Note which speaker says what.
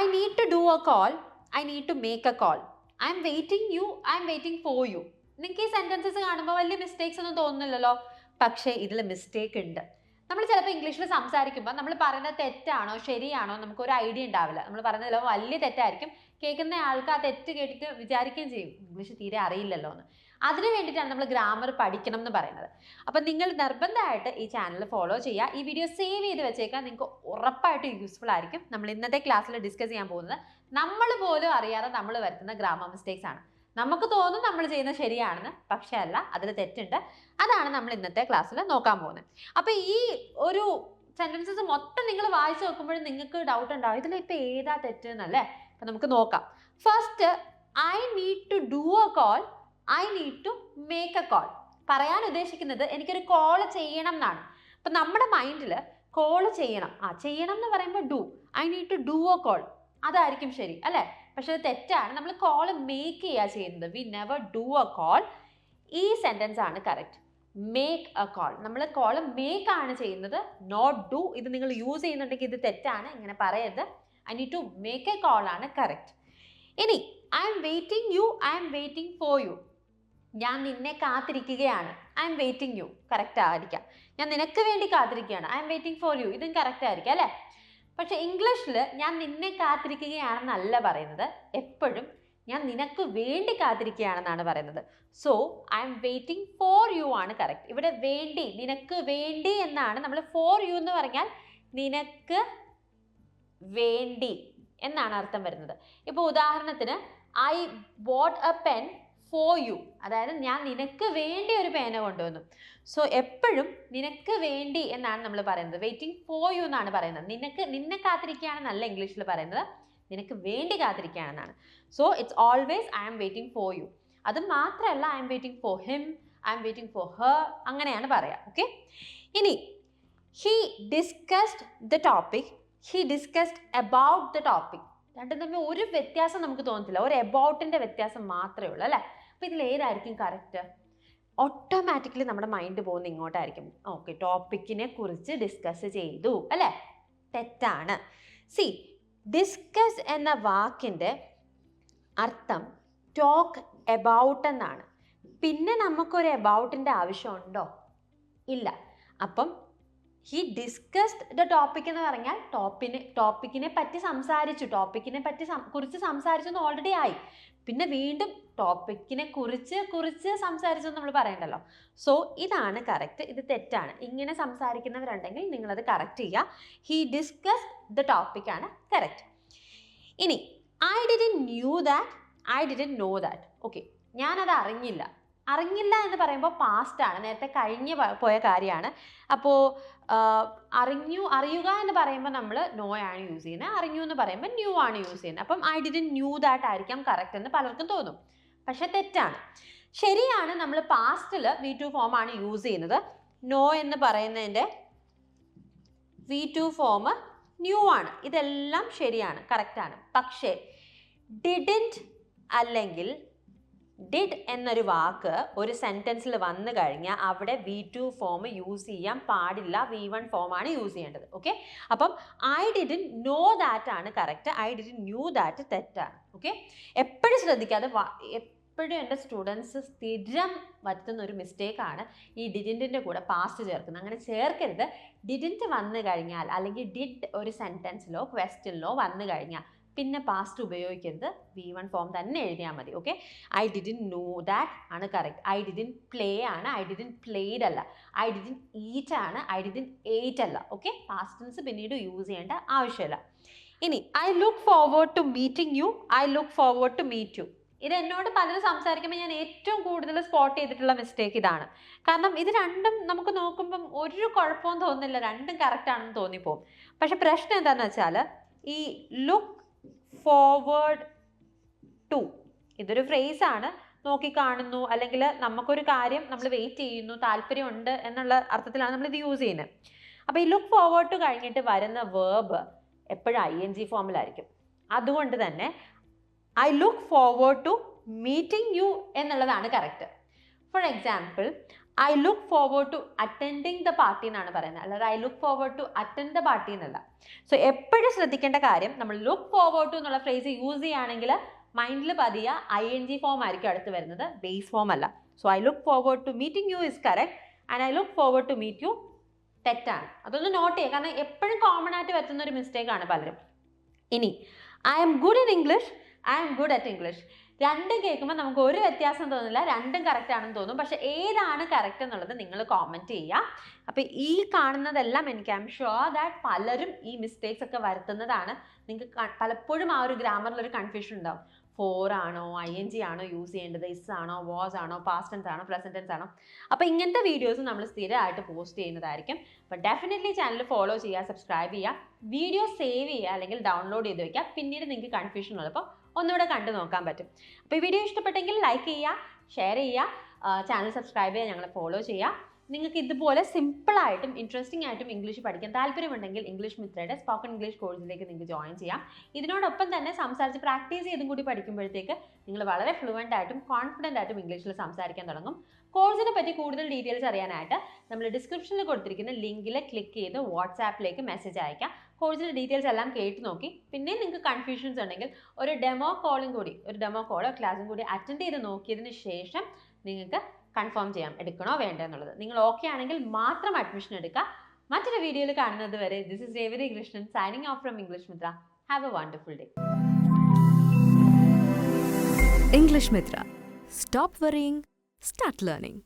Speaker 1: I need to do a call I need to make a call I'm waiting you I'm waiting for you നിങ്ങൾക്ക് ഈ sentences കാണുമ്പോൾ വലിയ mistakes ഒന്നും തോന്നുന്നില്ലല്ലോ? പക്ഷേ ഇതിൽ മിസ്റ്റേക്ക് ഉണ്ട്. നമ്മൾ ചിലപ്പോൾ ഇംഗ്ലീഷിൽ സംസാരിക്കുമ്പോൾ നമ്മൾ പറയുന്നത് തെറ്റാണോ ശരിയാണോ നമുക്ക് ഒരു ഐഡിയ ഉണ്ടാവില്ല. നമ്മൾ പറയുന്നത് ചിലപ്പോൾ വലിയ തെറ്റായിരിക്കും. കേൾക്കുന്ന ആൾക്ക് ആ തെറ്റ് കേട്ടിട്ട് വിചാരിക്കുകയും ചെയ്യും. ഇംഗ്ലീഷ് തീരെ അറിയില്ലല്ലോ എന്ന് അതിന് വേണ്ടിയിട്ടാണ് നമ്മൾ ഗ്രാമർ പഠിക്കണം എന്ന് പറയുന്നത്. അപ്പം നിങ്ങൾ നിർബന്ധമായിട്ട് ഈ ചാനൽ ഫോളോ ചെയ്യുക. ഈ വീഡിയോ സേവ് ചെയ്ത് വെച്ചേക്കാൻ നിങ്ങൾക്ക് ഉറപ്പായിട്ട് യൂസ്ഫുൾ ആയിരിക്കും. നമ്മൾ ഇന്നത്തെ ക്ലാസ്സിൽ ഡിസ്കസ് ചെയ്യാൻ പോകുന്നത് നമ്മൾ പോലും അറിയാതെ നമ്മൾ വരുത്തുന്ന ഗ്രാമർ മിസ്റ്റേക്സ് ആണ്. നമുക്ക് തോന്നും നമ്മൾ ചെയ്യുന്നത് ശരിയാണെന്ന് പക്ഷേ അല്ല അതിൽ തെറ്റുണ്ട്. അതാണ് നമ്മൾ ഇന്നത്തെ ക്ലാസ്സിൽ നോക്കാൻ പോകുന്നത്. അപ്പോൾ ഈ ഒരു സെന്റൻസസ് മൊത്തം നിങ്ങൾ വായിച്ചു നോക്കുമ്പോഴും നിങ്ങൾക്ക് ഡൗട്ട് ഉണ്ടാവും. ഇതിൽ ഇപ്പോൾ ഏതാ തെറ്റ് എന്നല്ലേ അപ്പം നമുക്ക് നോക്കാം. First I need to do a call I need to make a call പറയാൻ ഉദ്ദേശിക്കുന്നത് എനിക്കൊരു കോൾ ചെയ്യണം എന്നാണ്. അപ്പം നമ്മുടെ മൈൻഡിൽ കോൾ ചെയ്യണം. ആ ചെയ്യണം എന്ന് പറയുമ്പോൾ do I need to do a call അതായിരിക്കും ശരി അല്ലേ? പക്ഷെ അത് തെറ്റാണ്. നമ്മൾ കോൾ മേക്ക് ചെയ്യുക ചെയ്യുന്നത്. We never do a call ഈ സെന്റൻസ് ആണ് കറക്റ്റ് മേക്ക് എ കോൾ നമ്മൾ കോൾ മേക്ക് ആണ് ചെയ്യുന്നത് നോട്ട് ഡു ഇത് നിങ്ങൾ യൂസ് ചെയ്യുന്നുണ്ടെങ്കിൽ ഇത് തെറ്റാണ്. ഇങ്ങനെ പറയരുത്. I need to make a call ആണ് കറക്റ്റ് ഇനി I'm waiting you I'm waiting for you ഞാൻ നിന്നെ കാത്തിരിക്കുകയാണ്. I'm waiting you correct ആയിരിക്കാം. ഞാൻ നിനക്ക് വേണ്ടി കാത്തിരിക്കുകയാണ്. I'm waiting for you ഇതും കറക്റ്റ് ആയിരിക്കും അല്ലേ? പക്ഷെ ഇംഗ്ലീഷിൽ ഞാൻ നിന്നെ കാത്തിരിക്കുകയാണെന്നല്ല പറയുന്നത്. എപ്പോഴും ഞാൻ നിനക്ക് വേണ്ടി കാത്തിരിക്കുകയാണെന്നാണ് പറയുന്നത്. So I'm waiting for you ആണ് കറക്റ്റ് ഇവിടെ വേണ്ടി നിനക്ക് വേണ്ടി എന്നാണ് നമ്മൾ ഫോർ യു എന്ന് പറഞ്ഞാൽ നിനക്ക് വേണ്ടി എന്നാണ് അർത്ഥം വരുന്നത്. ഇപ്പോൾ ഉദാഹരണത്തിന് I bought a pen for you അതായത് ഞാൻ നിനക്ക് വേണ്ടി ഒരു പേന കൊണ്ടുവന്നു. സോ എപ്പോഴും നിനക്ക് വേണ്ടി എന്നാണ് നമ്മൾ പറയുന്നത്. വെയിറ്റിംഗ് ഫോർ യു എന്നാണ് പറയുന്നത്. നിനക്ക് നിന്നെ കാത്തിരിക്കുകയാണെന്നല്ല ഇംഗ്ലീഷിൽ പറയുന്നത്. നിനക്ക് വേണ്ടി കാത്തിരിക്കുകയാണെന്നാണ്. So it's always I am waiting for you അത് മാത്രമല്ല I'm waiting for him I'm waiting for her അങ്ങനെയാണ് പറയുക ഓക്കെ ഇനി he discussed the topic he discussed about the topic രണ്ടും തമ്മിൽ ഒരു വ്യത്യാസം നമുക്ക് തോന്നത്തില്ല. ഒരു എബൌട്ടിന്റെ വ്യത്യാസം മാത്രമേ ഉള്ളൂ അല്ലേ? അപ്പോൾ ഇതിൽ ഏതായിരിക്കും കറക്റ്റ് ഓട്ടോമാറ്റിക്കലി നമ്മുടെ മൈൻഡ് പോകുന്ന ഇങ്ങോട്ടായിരിക്കും. ഓക്കെ ടോപ്പിക്കിനെ കുറിച്ച് ഡിസ്കസ് ചെയ്തു അല്ലേ? തെറ്റാണ്. സി ഡിസ്കസ് എന്ന വാക്കിന്റെ അർത്ഥം ടോക്ക് എബൌട്ട് എന്നാണ്. പിന്നെ നമുക്കൊരു എബൌട്ടിന്റെ ആവശ്യമുണ്ടോ ഇല്ല. അപ്പം ഹി ഡിസ്കസ്ഡ് ദ ടോപ്പിക് എന്ന് പറഞ്ഞാൽ ടോപ്പിനെ ടോപ്പിക്കിനെ പറ്റി സംസാരിച്ചു. ടോപ്പിക്കിനെ പറ്റി കുറിച്ച് സംസാരിച്ചു എന്ന് ഓൾറെഡി ആയി. പിന്നെ വീണ്ടും ടോപ്പിക്കിനെ കുറിച്ച് കുറിച്ച് സംസാരിച്ചു നമ്മൾ പറയണ്ടല്ലോ. സോ ഇതാണ് കറക്റ്റ് ഇത് തെറ്റാണ്. ഇങ്ങനെ സംസാരിക്കുന്നവരുണ്ടെങ്കിൽ നിങ്ങളത് കറക്റ്റ് ചെയ്യുക. ഹി ഡിസ്കസ്ഡ് ദ ടോപ്പിക് ആണ് കറക്റ്റ് ഇനി I didn't knew that I didn't know that okay ഞാനത് അറിഞ്ഞില്ല. അറിഞ്ഞില്ല എന്ന് പറയുമ്പോൾ പാസ്റ്റ് ആണ്. നേരത്തെ കഴിഞ്ഞ് പോയ കാര്യമാണ്. അപ്പോൾ അറിഞ്ഞു അറിയുക എന്ന് പറയുമ്പോൾ നമ്മൾ നോ ആണ് യൂസ് ചെയ്യുന്നത്. അറിഞ്ഞു എന്ന് പറയുമ്പോൾ ന്യൂ ആണ് യൂസ് ചെയ്യുന്നത്. അപ്പം ഐ ഡിഡ് ന്യൂ ദാറ്റ് ആയിരിക്കാം കറക്റ്റ് എന്ന് പലർക്കും തോന്നും. പക്ഷെ തെറ്റാണ്. ശരിയാണ് നമ്മൾ പാസ്റ്റിൽ വി ടു ഫോം ആണ് യൂസ് ചെയ്യുന്നത്. നോ എന്ന് പറയുന്നതിന്റെ വി ടു ഫോം ന്യൂ ആണ്. ഇതെല്ലാം ശരിയാണ് കറക്റ്റാണ് പക്ഷേ ഡിഡിന്റ് അല്ലെങ്കിൽ ഡിഡ് എന്നൊരു വാക്ക് ഒരു സെന്റൻസിൽ വന്നു കഴിഞ്ഞാൽ അവിടെ വി ടു ഫോം യൂസ് ചെയ്യാൻ പാടില്ല. വി വൺ ഫോമാണ് യൂസ് ചെയ്യേണ്ടത്. ഓക്കെ അപ്പം ഐ ഡിഡിൻ നോ ദാറ്റ് ആണ് correct I didn't knew that തെറ്റാണ്. ഓക്കെ എപ്പോഴും ശ്രദ്ധിക്കാതെ എപ്പോഴും എന്റെ സ്റ്റുഡൻസ് സ്ഥിരം വരുത്തുന്ന ഒരു മിസ്റ്റേക്കാണ് ഈ ഡിഡിന്റിന്റെ കൂടെ പാസ്റ്റ് ചേർക്കുന്നത്. അങ്ങനെ ചേർക്കരുത്. ഡിഡിന്റ് വന്നു കഴിഞ്ഞാൽ അല്ലെങ്കിൽ ഡിഡ് ഒരു സെന്റൻസിലോ ക്വസ്റ്റ്യനിലോ വന്നു കഴിഞ്ഞാൽ പിന്നെ പാസ്റ്റ് ഉപയോഗിക്കരുത്. വി വൺ ഫോം തന്നെ എഴുതിയാൽ മതി okay I didn't know that ആണ് കറക്റ്റ് ഐ ഡിഡിൻ പ്ലേ ആണ് ഐ ഡിഡിൻ പ്ലേഡ് അല്ല. ഐ ഡിഡിൻ ഈറ്റ് ആണ് ഐ ഡിഡിൻ എയ്റ്റ് അല്ല ഓക്കെ പാസ്റ്റൻസ് പിന്നീട് യൂസ് ചെയ്യേണ്ട ആവശ്യമില്ല. ഇനി I look forward to meeting you I look forward to meet you ഇത് എന്നോട് പലരും സംസാരിക്കുമ്പോൾ ഞാൻ ഏറ്റവും കൂടുതൽ സ്പോട്ട് ചെയ്തിട്ടുള്ള മിസ്റ്റേക്ക് ഇതാണ്. കാരണം ഇത് രണ്ടും നമുക്ക് നോക്കുമ്പം ഒരു കുഴപ്പവും തോന്നുന്നില്ല രണ്ടും കറക്റ്റ് ആണെന്ന് തോന്നിപ്പോകും പക്ഷെ പ്രശ്നം എന്താണെന്ന് വെച്ചാൽ ഈ ലുക്ക് ഫോർവേഡ് ടു ഇതൊരു ഫ്രേസ് ആണ്. നോക്കി കാണുന്നു. അല്ലെങ്കിൽ നമുക്കൊരു കാര്യം നമ്മൾ വെയിറ്റ് ചെയ്യുന്നു താല്പര്യമുണ്ട് എന്നുള്ള അർത്ഥത്തിലാണ് നമ്മൾ ഇത് യൂസ് ചെയ്യുന്നത്. അപ്പോൾ ഈ ലുക്ക് ഫോർവേഡ് ടു കഴിഞ്ഞിട്ട് വരുന്ന വേർബ് എപ്പോഴും ഐ എൻ ജി ഫോമിലായിരിക്കും അതുകൊണ്ട് തന്നെ I look forward to meeting you എന്നുള്ളതാണ് correct for example I look forward to attending the party എന്നാണ് പറയുന്നത്. അല്ലാതെ I look forward to attend the party എന്നല്ല. സോ എപ്പോഴും ശ്രദ്ധിക്കേണ്ട കാര്യം നമ്മൾ ലുക്ക് ഫോർവേഡ് ടു എന്നുള്ള ഫ്രേസ് യൂസ് ചെയ്യുകയാണെങ്കിൽ മൈൻഡിൽ പതിയ ഐ എൻ ജി ഫോം ആയിരിക്കും അടുത്ത് വരുന്നത്. ബേസ് ഫോം അല്ല. So I look forward to meeting you is correct and I look forward to meet you തെറ്റാണ്. അതൊന്ന് നോട്ട് ചെയ്യുക. കാരണം എപ്പോഴും കോമൺ ആയിട്ട് പറ്റുന്ന ഒരു മിസ്റ്റേക്ക് ആണ് പലരും. ഇനി I'm good in English I'm good at English രണ്ടും കേൾക്കുമ്പോൾ നമുക്ക് ഒരു വ്യത്യാസം തോന്നില്ല രണ്ടും കറക്റ്റ് ആണെന്ന് തോന്നും. പക്ഷെ ഏതാണ് കറക്റ്റ് എന്നുള്ളത് നിങ്ങൾ കോമെന്റ് ചെയ്യുക അപ്പോൾ ഈ കാണുന്നതെല്ലാം എനിക്ക് ഐ എം ഷുവർ ദാറ്റ് പലരും ഈ മിസ്റ്റേക്സ് ഒക്കെ വരുത്തുന്നതാണ്. നിങ്ങൾക്ക് പലപ്പോഴും ആ ഒരു ഗ്രാമറിൽ ഒരു കൺഫ്യൂഷൻ ഉണ്ടാവും. ഫോർ ആണോ ഐ എൻ ജി ആണോ യൂസ് ചെയ്യേണ്ടത് ഇസ് ആണോ വാസ് ആണോ പാസ്റ്റ് ടെൻസ് ആണോ പ്രസന്റ് ടെൻസ് ആണോ. അപ്പോൾ ഇങ്ങനത്തെ വീഡിയോസ് നമ്മൾ സ്ഥിരമായിട്ട് പോസ്റ്റ് ചെയ്യുന്നതായിരിക്കും. അപ്പോൾ ഡെഫിനറ്റ്ലി ചാനൽ ഫോളോ ചെയ്യുക സബ്സ്ക്രൈബ് ചെയ്യുക. വീഡിയോ സേവ് ചെയ്യുക അല്ലെങ്കിൽ ഡൗൺലോഡ് ചെയ്ത് വെക്കുക. പിന്നീട് നിങ്ങൾക്ക് കൺഫ്യൂഷൻ ഉള്ളപ്പോൾ ഒന്നുകൂടെ കണ്ടു നോക്കാൻ പറ്റും. അപ്പോൾ ഈ വീഡിയോ ഇഷ്ടപ്പെട്ടെങ്കിൽ ലൈക്ക് ചെയ്യുക ഷെയർ ചെയ്യുക ചാനൽ സബ്സ്ക്രൈബ് ചെയ്യുക ഞങ്ങളെ ഫോളോ ചെയ്യുക. നിങ്ങൾക്ക് ഇതുപോലെ സിമ്പിളായിട്ടും ഇൻട്രസ്റ്റിംഗ് ആയിട്ടും ഇംഗ്ലീഷ് പഠിക്കാൻ താല്പര്യമുണ്ടെങ്കിൽ ഇംഗ്ലീഷ് മിത്രയുടെ സ്പോക്കൺ ഇംഗ്ലീഷ് കോഴ്സിലേക്ക് നിങ്ങൾക്ക് ജോയിൻ ചെയ്യാം. ഇതിനോടൊപ്പം തന്നെ സംസാരിച്ച് പ്രാക്ടീസ് ചെയ്തും കൂടി പഠിക്കുമ്പോഴത്തേക്ക് നിങ്ങൾ വളരെ ഫ്ലുവന്റ് ആയിട്ടും കോൺഫിഡന്റ് ആയിട്ടും ഇംഗ്ലീഷിൽ സംസാരിക്കാൻ തുടങ്ങും. കോഴ്സിനെ പറ്റി കൂടുതൽ ഡീറ്റെയിൽസ് അറിയാനായിട്ട് നമ്മൾ ഡിസ്ക്രിപ്ഷനിൽ കൊടുത്തിരിക്കുന്ന ലിങ്കിൽ ക്ലിക്ക് ചെയ്ത് വാട്സാപ്പിലേക്ക് മെസ്സേജ് അയക്കാം കോഴ്സിന്റെ ഡീറ്റെയിൽസ് എല്ലാം കേട്ട് നോക്കി. പിന്നെ നിങ്ങൾക്ക് കൺഫ്യൂഷൻസ് ഉണ്ടെങ്കിൽ ഒരു ഡെമോ കോളും കൂടി ഒരു ഡെമോ കോളോ ക്ലാസ്സും കൂടി അറ്റൻഡ് ചെയ്ത് നോക്കിയതിന് ശേഷം നിങ്ങൾക്ക് കൺഫേം ചെയ്യാം എടുക്കണോ വേണ്ടോ എന്നുള്ളത്. നിങ്ങൾ ഓക്കെ ആണെങ്കിൽ മാത്രം അഡ്മിഷൻ എടുക്കുക. മറ്റൊരു വീഡിയോയിൽ കാണുന്നത് വരെ this is Revathi Krishnan signing off from English Mitra have a wonderful day
Speaker 2: English Mitra. Stop worrying, start learning.